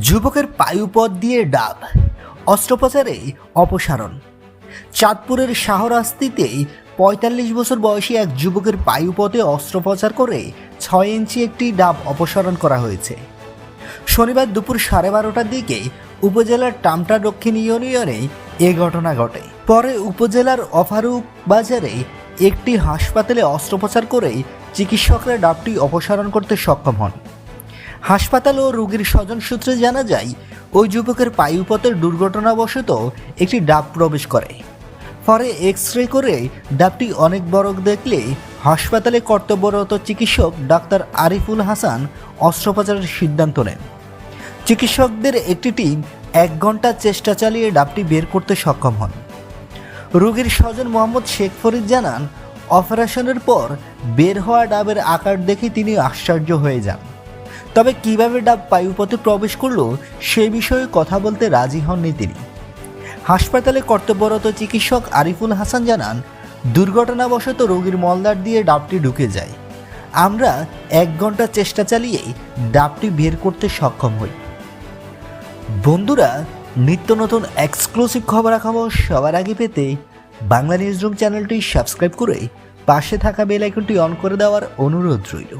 যুবকের পায়ুপথ দিয়ে ডাব অস্ত্রোপচারে অপসারণ। চাঁদপুরের শাহরাস্তিতেই পঁয়তাল্লিশ বছর বয়সী এক যুবকের পায়ুপথে অস্ত্রোপচার করে ছয় ইঞ্চি একটি ডাব অপসারণ করা হয়েছে। শনিবার দুপুর সাড়ে বারোটার দিকে উপজেলার টামটা দক্ষিণ ইউনিয়নে এ ঘটনা ঘটে। পরে উপজেলার অফারুক বাজারে একটি হাসপাতালে অস্ত্রোপচার করে চিকিৎসকরা ডাবটি অপসারণ করতে সক্ষম হন। হাসপাতাল ও রোগীর স্বজন সূত্রে জানা যায়, ওই যুবকের পায়ুপথের দুর্ঘটনাবশত একটি ডাব প্রবেশ করে। পরে এক্স রে করে ডাবটি অনেক বড় দেখলে হাসপাতালে কর্তব্যরত চিকিৎসক ডাক্তার আরিফুল হাসান অস্ত্রোপচারের সিদ্ধান্ত নেন। চিকিৎসকদের একটি টিম এক ঘণ্টা চেষ্টা চালিয়ে ডাবটি বের করতে সক্ষম হন। রোগীর স্বজন মোহাম্মদ শেখ ফরিদ জানান, অপারেশনের পর বের হওয়া ডাবের আকার দেখে তিনি আশ্চর্য হয়ে যান। তবে কীভাবে ডাব বায়ুপথে প্রবেশ করল, সে বিষয়ে কথা বলতে রাজি হননি তিনি। হাসপাতালে কর্তব্যরত চিকিৎসক আরিফুল হাসান জানান, দুর্ঘটনাবশত রোগীর মলদার দিয়ে ডাবটি ঢুকে যায়। আমরা এক ঘণ্টা চেষ্টা চালিয়ে ডাবটি বের করতে সক্ষম হই। বন্ধুরা, নিত্য নতুন এক্সক্লুসিভ খবরাখবর সবার আগে পেতে বাংলা নিউজ রুম চ্যানেলটি সাবস্ক্রাইব করে পাশে থাকা বেল আইকনটি অন করে দেওয়ার অনুরোধ রইল।